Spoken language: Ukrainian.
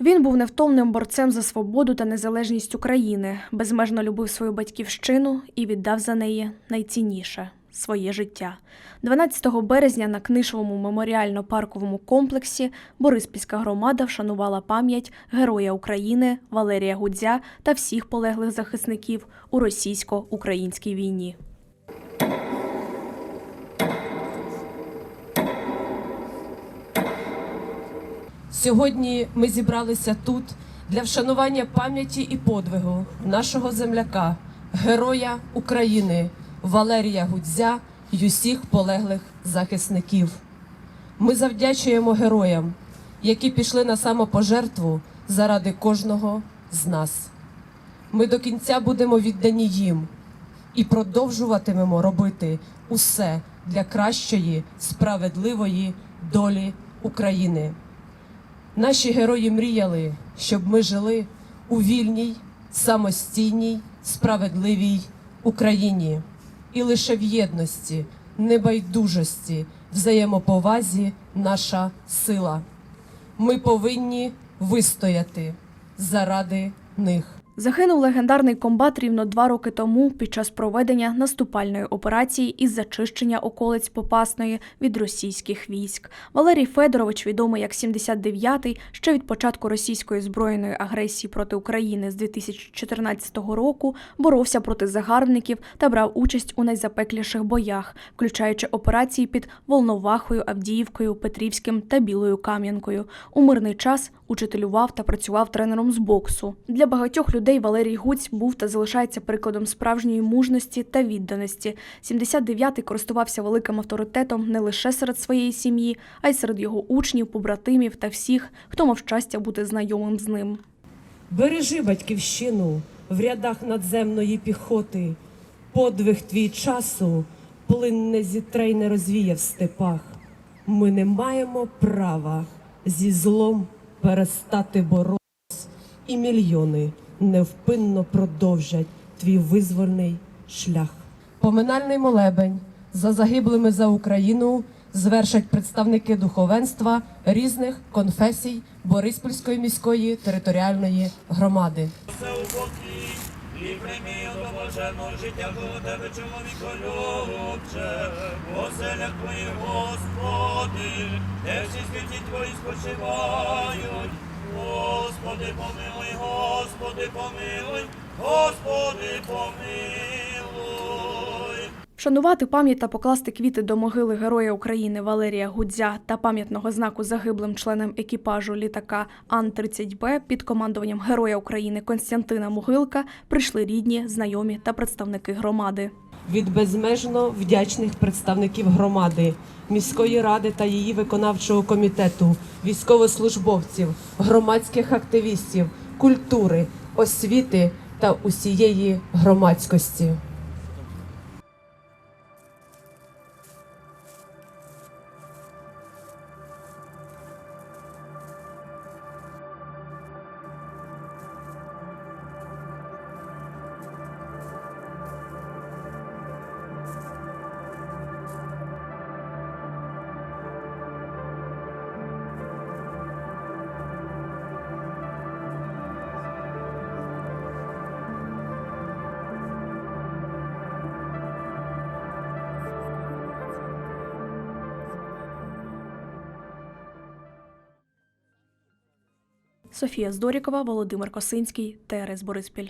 Він був невтомним борцем за свободу та незалежність України, безмежно любив свою батьківщину і віддав за неї найцінніше своє життя. 12 березня на Книшовому меморіально-парковому комплексі Бориспільська громада вшанувала пам'ять Героя України Валерія Гудзя та всіх полеглих захисників у російсько-українській війні. Сьогодні ми зібралися тут для вшанування пам'яті і подвигу нашого земляка, героя України Валерія Гудзя й усіх полеглих захисників. Ми завдячуємо героям, які пішли на самопожертву заради кожного з нас. Ми до кінця будемо віддані їм і продовжуватимемо робити усе для кращої, справедливої долі України. Наші герої мріяли, щоб ми жили у вільній, самостійній, справедливій Україні. І лише в єдності, небайдужості, взаємоповазі наша сила. Ми повинні вистояти заради них. Загинув легендарний комбат рівно два роки тому під час проведення наступальної операції із зачищення околиць Попасної від російських військ. Валерій Федорович, відомий як 79-й, ще від початку російської збройної агресії проти України з 2014 року боровся проти загарбників та брав участь у найзапекліших боях, включаючи операції під Волновахою, Авдіївкою, Петрівським та Білою Кам'янкою. У мирний час учителював та працював тренером з боксу. Для багатьох людей Валерій Гуць був та залишається прикладом справжньої мужності та відданості. 79-й користувався великим авторитетом не лише серед своєї сім'ї, а й серед його учнів, побратимів та всіх, хто мав щастя бути знайомим з ним. Бережи батьківщину в рядах надземної піхоти, подвиг твій часу, плин не зітре й не розвіє в степах. Ми не маємо права зі злом перестати боротись, і мільйони невпинно продовжать твій визвольний шлях. Поминальний молебень за загиблими за Україну звершать представники духовенства різних конфесій Бориспільської міської територіальної громади. прийми до блаженного життя коло тебе, чоловіко любче, оселях твоїх, Господи, де всі святі твої спочивають. Господи, помилуй, Господи, помилуй, Господи, помилуй. Вшанувати пам'ять та покласти квіти до могили Героя України Валерія Гудзя та пам'ятного знаку загиблим членам екіпажу літака Ан-30Б під командуванням Героя України Константина Могилка прийшли рідні, знайомі та представники громади. Від безмежно вдячних представників громади, міської ради та її виконавчого комітету, військовослужбовців, громадських активістів, культури, освіти та усієї громадськості. Софія Здорікова, Володимир Косинський, ТРС Бориспіль.